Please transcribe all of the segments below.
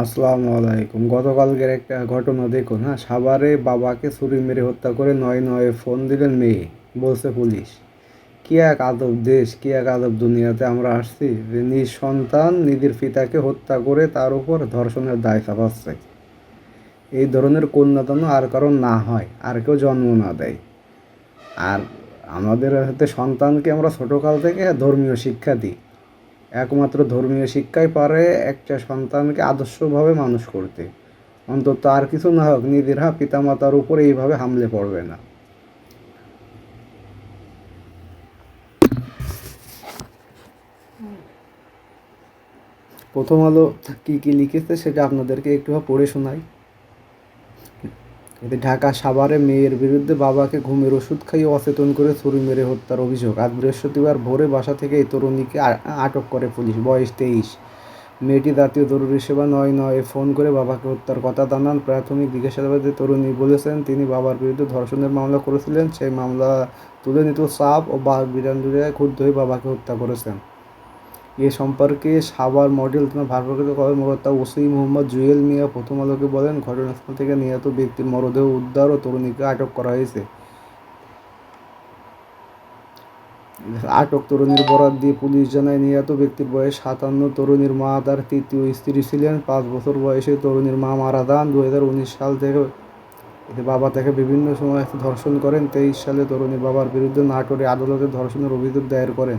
আসসালামু আলাইকুম। গতকালকের একটা ঘটনা দেখুন হ্যাঁ? সাভারে বাবাকে ছুরি মেরে হত্যা করে নয় নয় ফোন দিলেন মেয়ে, বলছে পুলিশ। কি এক আদব দেশ, কি এক আদব দুনিয়াতে আমরা আসছি। যে নিজ সন্তান নিজের পিতাকে হত্যা করে তার উপর ধর্ষণের দায় চাপাচ্ছে। এই ধরনের কন্যা যেন আর কারণ না হয়, আর কেউ জন্ম না দেয়। আর আমাদের হাতে সন্তানকে আমরা ছোটোকাল থেকে ধর্মীয় শিক্ষা দিই। একমাত্র ধর্মীয় শিক্ষাই পারে একটা সন্তানকে আদর্শভাবে মানুষ করতে। অন্তত আর কিছু না হোক নিজেরা পিতামাতার উপরে এইভাবে হামলে পড়বে না। প্রথম আলো কী কী লিখেছে সেটা আপনাদেরকে একটু পড়ে শোনাই। এতে ঢাকা সাভারে মেয়ের বিরুদ্ধে বাবাকে ঘুমের ওষুধ খাইয়ে অচেতন করে ছুরি মেরে হত্যার অভিযোগ। আজ বৃহস্পতিবার ভোরে বাসা থেকে এই তরুণীকে আটক করে পুলিশ। বয়স তেইশ। মেয়েটি জাতীয় জরুরি সেবা নয় নয় ফোন করে বাবাকে হত্যার কথা জানান। প্রাথমিক জিজ্ঞাসাবাদে তরুণী বলেছেন, তিনি বাবার বিরুদ্ধে ধর্ষণের মামলা করেছিলেন। সেই মামলা তুলে নিত সাপ ও বাঘ বিরান্দুরিয়ায় ক্ষুব্ধ হয়ে বাবাকে হত্যা করেছেন। এ সম্পর্কে সাভার মডেল থানা ভারপ্রাপ্ত কর্মকর্তা ওসি মোহাম্মদ জুয়েল মিয়া প্রথম আলোকে বলেন, ঘটনাস্থল থেকে নিহত ব্যক্তির মরদেহ উদ্ধার ও তরুণীকে আটক করা হয়েছে। আটক তরুণীর বরাত দিয়ে পুলিশ জানায়, নিহত ব্যক্তির বয়স সাতান্ন, তরুণীর মা তার তৃতীয় স্ত্রী ছিলেন। পাঁচ বছর বয়সে তরুণীর মা মারা যান। দু হাজার উনিশ সাল থেকে বাবা তাকে বিভিন্ন সময় ধর্ষণ করেন। তেইশ সালে তরুণীর বাবার বিরুদ্ধে নাটোরে আদালতে ধর্ষণের অভিযোগ দায়ের করেন।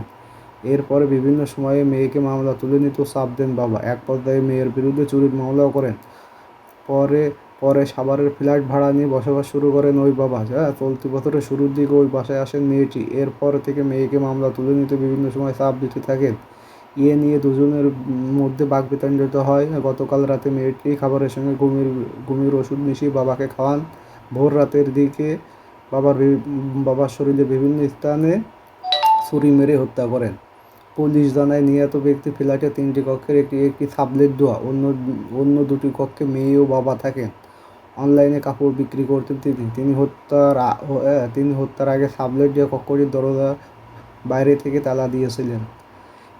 এরপরে বিভিন্ন সময়ে মেয়েকে মামলা তুলে নিত চাপ দেন বাবা। এক পর্যায়ে মেয়ের বিরুদ্ধে চুরির মামলাও করেন। পরে পরে সাভারের ফ্ল্যাট ভাড়া নিয়ে বসবাস শুরু করেন ওই বাবা। হ্যাঁ চলতি বছরের শুরুর দিকে ওই বাসায় আসেন মেয়েটি। এরপর থেকে মেয়েকে মামলা তুলে নিতে বিভিন্ন সময় চাপ দিতে থাকেন। ইয়ে নিয়ে দুজনের মধ্যে বাগবিতণ্ডিত হয়। গতকাল রাতে মেয়েটি খাবারের সঙ্গে ঘুমির ঘুমির ওষুধ মিশিয়ে বাবাকে খাওয়ান। ভোর রাতের দিকে বাবার বাবার শরীরে বিভিন্ন স্থানে ছুরি মেরে হত্যা করেন। পুলিশ জানায় নিহত ব্যক্তি ফ্ল্যাটে তিনটি কক্ষের একটি একটি সাবলেট দোয়া অন্য অন্য দুটি কক্ষে মেয়ে ও বাবা থাকেন। অনলাইনে কাপড় বিক্রি করতেন তিনি। তিনি হত্যার তিনি হত্যার আগে সাবলেট দিয়ে কক্ষটির দরজা বাইরে থেকে তালা দিয়েছিলেন।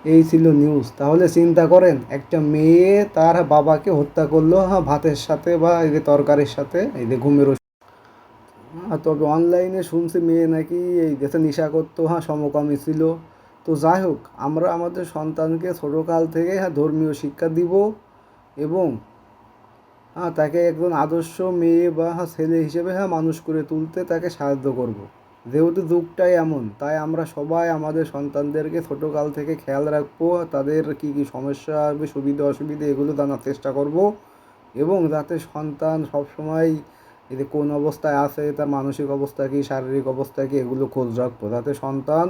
এই ছিল নিউজ তাহলে চিন্তা করেন একটা মেয়ে তার বাবাকে হত্যা করল হ্যাঁ ভাতের সাথে বা এই যে তরকারির সাথে এই যে ঘুমের হ্যাঁ, তবে অনলাইনে শুনছি মেয়ে নাকি এই দেশে নেশা করতো হ্যাঁ সমকামী ছিল। তো যাই হোক, আমরা আমাদের সন্তানকে ছোটোকাল থেকে হ্যাঁ ধর্মীয় শিক্ষা দিব এবং হ্যাঁ তাকে একজন আদর্শ মেয়ে বা হ্যাঁ ছেলে হিসেবে হ্যাঁ মানুষ করে তুলতে তাকে সাহায্য করব। যেহেতু যুগটাই এমন, তাই আমরা সবাই আমাদের সন্তানদেরকে ছোটোকাল থেকে খেয়াল রাখব, তাদের কী কী সমস্যা আসবে সুবিধা অসুবিধা এগুলো জানার চেষ্টা করব এবং যাতে সন্তান সবসময় যে কোন অবস্থায় আছে, তার মানসিক অবস্থা কী, শারীরিক অবস্থা কী, এগুলো খোঁজ রাখব যাতে সন্তান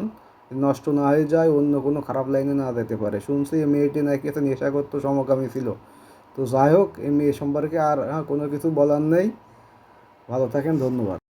নষ্ট না হয়ে যায়, অন্য কোনো খারাপ লাইনে না যেতে পারে। শুনছি এই মেয়েটি নাকি একটা নেশা করতো সমকামী ছিল। তো যাই হোক, এই মেয়ে সম্পর্কে আর কোনো কিছু বলার নেই। ভালো থাকেন, ধন্যবাদ।